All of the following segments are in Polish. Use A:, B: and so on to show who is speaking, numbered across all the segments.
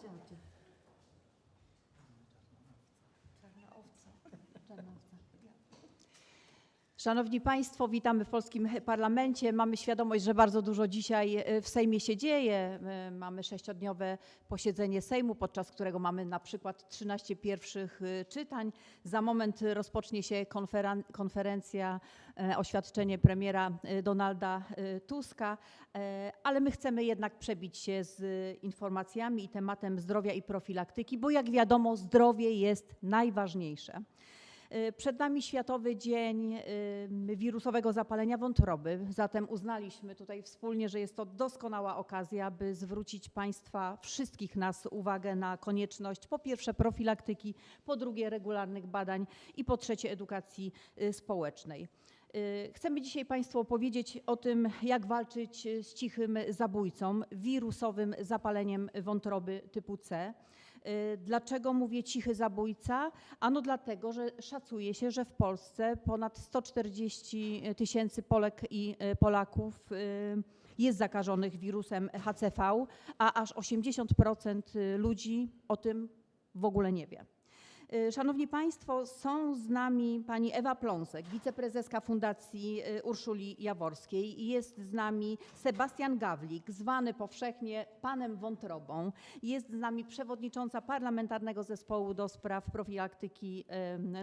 A: 这样 Szanowni Państwo, witamy w polskim parlamencie. Mamy świadomość, że bardzo dużo dzisiaj e, w Sejmie się dzieje. E, Mamy sześciodniowe posiedzenie Sejmu, podczas którego mamy na przykład 13 pierwszych e, czytań. Za moment rozpocznie się konferen- konferencja, oświadczenie premiera Donalda Tuska, ale my chcemy jednak przebić się z informacjami i tematem zdrowia i profilaktyki, bo jak wiadomo, zdrowie jest najważniejsze. Y, Przed nami Światowy Dzień y, Wirusowego Zapalenia Wątroby, zatem uznaliśmy tutaj wspólnie, że jest to doskonała okazja, by zwrócić Państwa, wszystkich nas uwagę na konieczność po pierwsze profilaktyki, po drugie regularnych badań i po trzecie edukacji y, społecznej. Y, Chcemy dzisiaj Państwu opowiedzieć o tym, jak walczyć z cichym zabójcą, wirusowym zapaleniem wątroby typu C. Y, Dlaczego mówię cichy zabójca? Ano dlatego, że szacuje się, że w Polsce ponad 140 tysięcy Polek i y, Polaków jest zakażonych wirusem HCV, a aż 80% ludzi o tym w ogóle nie wie. Y, Szanowni Państwo, są z nami pani Ewa Pląsek, wiceprezeska Fundacji y, Urszuli Jaworskiej i jest z nami Sebastian Gawlik, zwany powszechnie panem Wątrobą. Jest z nami przewodnicząca Parlamentarnego Zespołu do Spraw Profilaktyki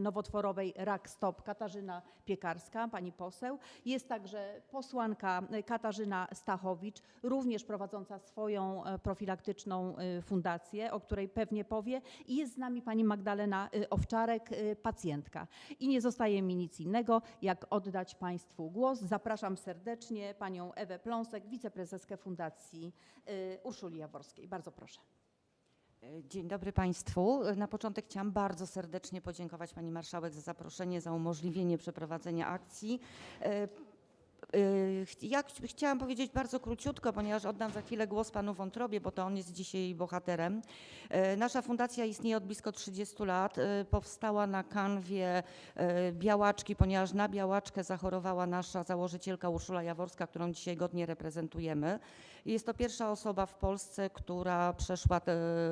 A: Nowotworowej RAK Stop Katarzyna Piekarska, pani poseł. Jest także posłanka y, Katarzyna Stachowicz, również prowadząca swoją e, profilaktyczną fundację, o której pewnie powie. I jest z nami pani Magdalena y, Owczarek, y, pacjentka. I nie zostaje mi nic innego, jak oddać Państwu głos. Zapraszam serdecznie panią Ewę Pląsek, wiceprezeskę Fundacji y, Urszuli Jaworskiej. Bardzo proszę.
B: Dzień dobry Państwu. Na początek chciałam bardzo serdecznie podziękować Pani Marszałek za zaproszenie, za umożliwienie przeprowadzenia akcji. Ch- Ja ch- chciałam powiedzieć bardzo króciutko, ponieważ oddam za chwilę głos panu Wątrobie, bo to on jest dzisiaj bohaterem. E, Nasza fundacja istnieje od blisko 30 lat. E, Powstała na kanwie białaczki, ponieważ na białaczkę zachorowała nasza założycielka Urszula Jaworska, którą dzisiaj godnie reprezentujemy. Jest to pierwsza osoba w Polsce, która przeszła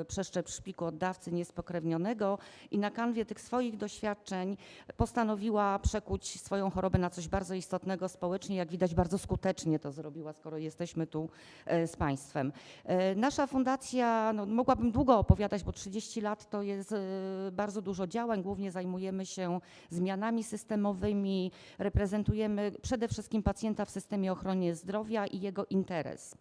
B: przeszczep szpiku oddawcy niespokrewnionego i na kanwie tych swoich doświadczeń postanowiła przekuć swoją chorobę na coś bardzo istotnego społecznie. Jak widać, bardzo skutecznie to zrobiła, skoro jesteśmy tu e, z Państwem. E, Nasza fundacja, no, mogłabym długo opowiadać, bo 30 lat to jest e, bardzo dużo działań. Głównie zajmujemy się zmianami systemowymi, reprezentujemy przede wszystkim pacjenta w systemie ochrony zdrowia i jego interes.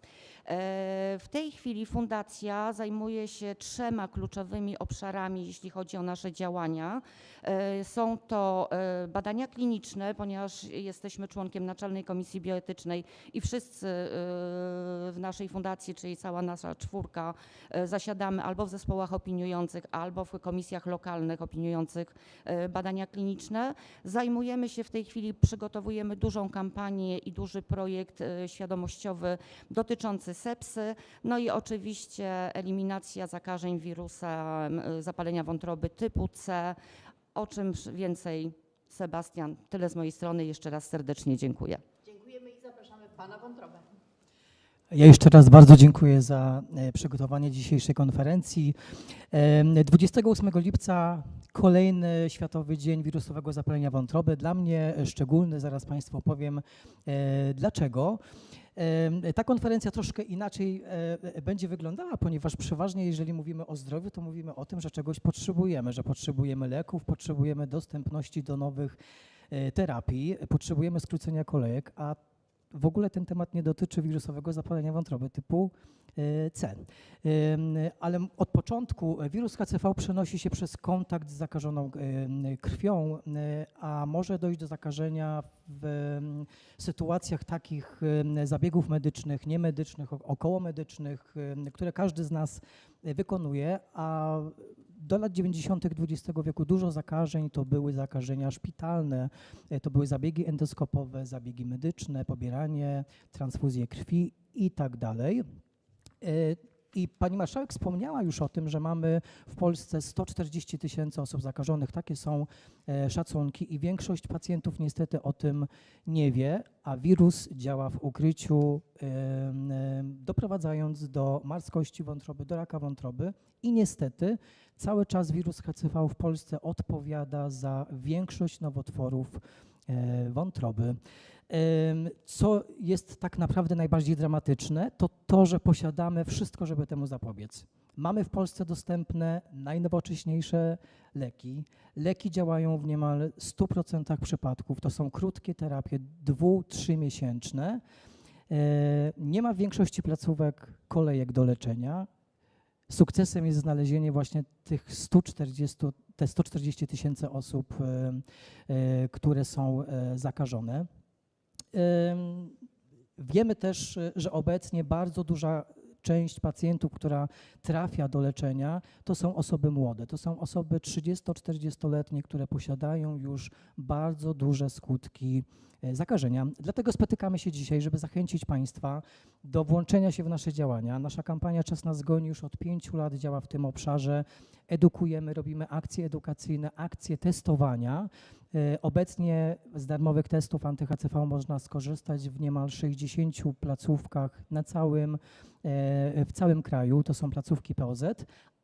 B: E, W tej chwili fundacja zajmuje się trzema kluczowymi obszarami, jeśli chodzi o nasze działania. E, Są to e, badania kliniczne, ponieważ jesteśmy członkiem Naczelnej Komisji Bioetycznej i wszyscy w naszej fundacji, czyli cała nasza czwórka, zasiadamy albo w zespołach opiniujących, albo w komisjach lokalnych opiniujących badania kliniczne. Zajmujemy się w tej chwili, przygotowujemy dużą kampanię i duży projekt świadomościowy dotyczący sepsy, no i oczywiście eliminacja zakażeń wirusem e, zapalenia wątroby typu C, o czym więcej Sebastian. Tyle z mojej strony. Jeszcze raz serdecznie dziękuję.
A: Dziękujemy i zapraszamy pana Wątrobę.
C: Ja jeszcze raz bardzo dziękuję za e, przygotowanie dzisiejszej konferencji. Em, 28 lipca kolejny Światowy Dzień Wirusowego Zapalenia Wątroby. Dla mnie e, szczególny, zaraz Państwu opowiem e, dlaczego. Ta konferencja troszkę inaczej e, będzie wyglądała, ponieważ przeważnie jeżeli mówimy o zdrowiu, to mówimy o tym, że czegoś potrzebujemy, że potrzebujemy leków, potrzebujemy dostępności do nowych e, terapii, potrzebujemy skrócenia kolejek, a w ogóle ten temat nie dotyczy wirusowego zapalenia wątroby typu e, C. Ym, Ale od początku e, wirus HCV przenosi się przez kontakt z zakażoną krwią, e, a może dojść do zakażenia w sytuacjach takich zabiegów medycznych, niemedycznych, okołomedycznych, które każdy z nas e, wykonuje, a do lat 90. XX wieku dużo zakażeń to były zakażenia szpitalne, E, To były zabiegi endoskopowe, zabiegi medyczne, pobieranie, transfuzje krwi i tak dalej. I pani marszałek wspomniała już o tym, że mamy w Polsce 140 tysięcy osób zakażonych. Takie są e, szacunki i większość pacjentów niestety o tym nie wie, a wirus działa w ukryciu, doprowadzając do marskości wątroby, do raka wątroby i niestety cały czas wirus HCV w Polsce odpowiada za większość nowotworów wątroby. Em, Co jest tak naprawdę najbardziej dramatyczne, to to, że posiadamy wszystko, żeby temu zapobiec. Mamy w Polsce dostępne najnowocześniejsze leki. Leki działają w niemal 100% przypadków. To są krótkie terapie, dwu, trzymiesięczne. E, Nie ma w większości placówek kolejek do leczenia. Sukcesem jest znalezienie właśnie tych 140, te 140 tysięcy osób, e, które są e, zakażone. Wiemy też, że obecnie bardzo duża część pacjentów, która trafia do leczenia, to są osoby młode. To są osoby 30-40-letnie, które posiadają już bardzo duże skutki zakażenia. Dlatego spotykamy się dzisiaj, żeby zachęcić Państwa do włączenia się w nasze działania. Nasza kampania Czas nas goni już od pięciu lat działa w tym obszarze. Edukujemy, robimy akcje edukacyjne, akcje testowania. E, Obecnie z darmowych testów anty-HCV można skorzystać w niemal 60 placówkach na całym, e, w całym kraju. To są placówki POZ,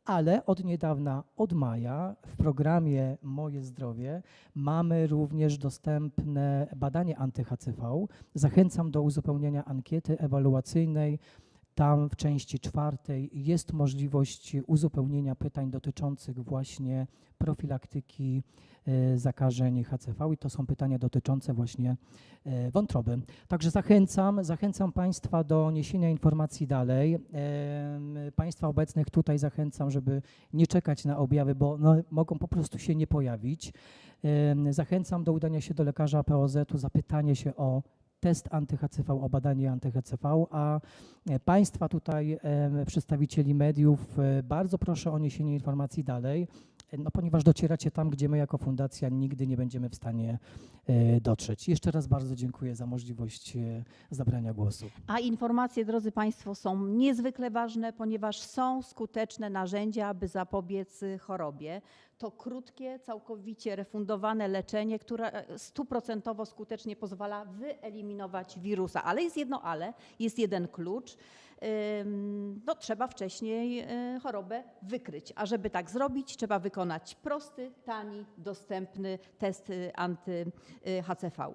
C: ale od niedawna, od maja, w programie Moje Zdrowie mamy również dostępne badanie anty-HCV. Zachęcam do uzupełnienia ankiety ewaluacyjnej. Tam w części czwartej jest możliwość uzupełnienia pytań dotyczących właśnie profilaktyki e, zakażeń HCV i to są pytania dotyczące właśnie e, wątroby. Także zachęcam, zachęcam Państwa do niesienia informacji dalej. Państwa obecnych tutaj zachęcam, żeby nie czekać na objawy, bo no, mogą po prostu się nie pojawić. Zachęcam do udania się do lekarza POZ-u, zapytanie się o test anty-HCV, o badanie anty-HCV, a e, Państwa tutaj, em, przedstawicieli mediów, e, bardzo proszę o niesienie informacji dalej, e, no, ponieważ docieracie tam, gdzie my jako fundacja nigdy nie będziemy w stanie e, dotrzeć. Jeszcze raz bardzo dziękuję za możliwość e, zabrania głosu.
A: A informacje, drodzy Państwo, są niezwykle ważne, ponieważ są skuteczne narzędzia, aby zapobiec y, chorobie. To krótkie, całkowicie refundowane leczenie, które e, stuprocentowo skutecznie pozwala wyeliminować wirusa. Ale jest jedno ale, jest jeden klucz. No, trzeba wcześniej y, chorobę wykryć. A żeby tak zrobić, trzeba wykonać prosty, tani, dostępny test y, anty-HCV.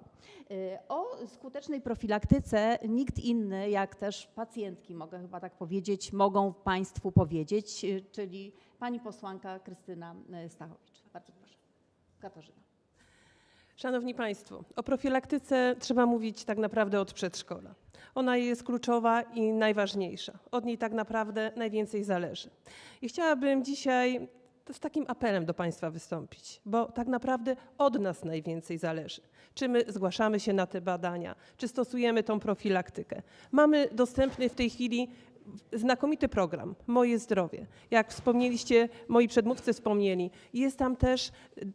A: Y, O skutecznej profilaktyce nikt inny, jak też pacjentki, mogę chyba tak powiedzieć, mogą Państwu powiedzieć, czyli pani posłanka Krystyna Stachowicz. Bardzo proszę. Katarzyna.
D: Szanowni Państwo, o profilaktyce trzeba mówić tak naprawdę od przedszkola. Ona jest kluczowa i najważniejsza. Od niej tak naprawdę najwięcej zależy. I chciałabym dzisiaj z takim apelem do Państwa wystąpić, bo tak naprawdę od nas najwięcej zależy. Czy my zgłaszamy się na te badania, czy stosujemy tą profilaktykę. Mamy dostępny w tej chwili znakomity program Moje Zdrowie. Jak wspomnieliście, moi przedmówcy wspomnieli, jest tam też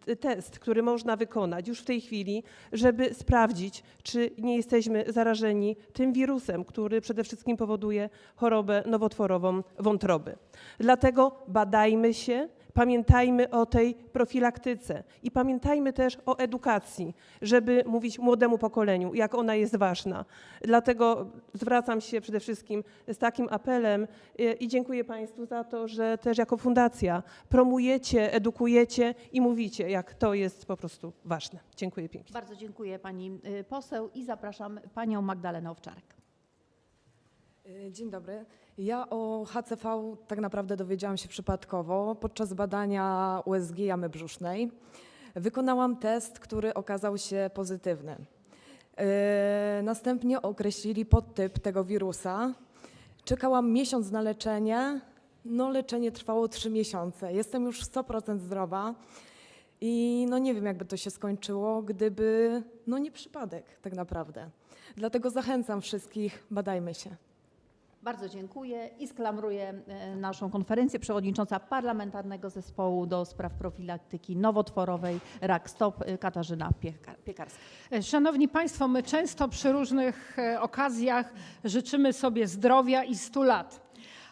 D: y, test, który można wykonać już w tej chwili, żeby sprawdzić, czy nie jesteśmy zarażeni tym wirusem, który przede wszystkim powoduje chorobę nowotworową wątroby. Dlatego badajmy się, pamiętajmy o tej profilaktyce i pamiętajmy też o edukacji, żeby mówić młodemu pokoleniu, jak ona jest ważna. Dlatego zwracam się przede wszystkim z takim apelem y, i dziękuję Państwu za to, że też jako fundacja promujecie, edukujecie i mówicie, jak to jest po prostu ważne. Dziękuję pięknie.
A: Bardzo dziękuję pani y, poseł i zapraszam panią Magdalenę Owczarek.
E: E, Dzień dobry. Ja o HCV tak naprawdę dowiedziałam się przypadkowo podczas badania USG jamy brzusznej. Wykonałam test, który okazał się pozytywny. E, Następnie określili podtyp tego wirusa. Czekałam miesiąc na leczenie. No leczenie trwało trzy miesiące. Jestem już 100% zdrowa. I no nie wiem, jakby to się skończyło, gdyby, no nie przypadek tak naprawdę. Dlatego zachęcam wszystkich, badajmy się.
A: Bardzo dziękuję i sklamruję e, naszą konferencję. Przewodnicząca Parlamentarnego Zespołu do Spraw Profilaktyki Nowotworowej RAK Stop e, Katarzyna Piekar- Piekarska.
F: Szanowni Państwo, my często przy różnych e, okazjach życzymy sobie zdrowia i 100 lat.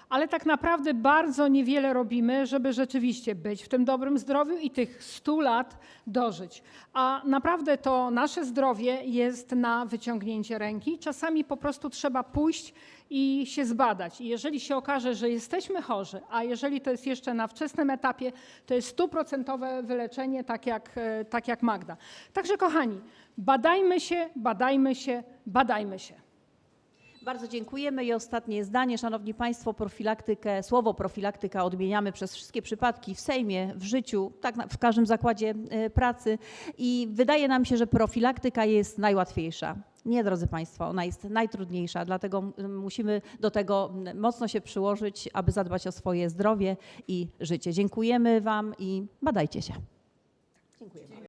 F: Ale tak naprawdę bardzo niewiele robimy, żeby rzeczywiście być w tym dobrym zdrowiu i tych 100 lat dożyć. A naprawdę to nasze zdrowie jest na wyciągnięcie ręki. Czasami po prostu trzeba pójść i się zbadać. I jeżeli się okaże, że jesteśmy chorzy, a jeżeli to jest jeszcze na wczesnym etapie, to jest stuprocentowe wyleczenie, tak jak, e, tak jak Magda. Także kochani, badajmy się, badajmy się, badajmy się.
A: Bardzo dziękujemy i ostatnie zdanie. Szanowni Państwo, profilaktykę, słowo profilaktyka odmieniamy przez wszystkie przypadki w Sejmie, w życiu, tak w każdym zakładzie e, pracy i wydaje nam się, że profilaktyka jest najłatwiejsza. Nie, drodzy Państwo, ona jest najtrudniejsza, dlatego musimy do tego mocno się przyłożyć, aby zadbać o swoje zdrowie i życie. Dziękujemy Wam i badajcie się. Dziękuję.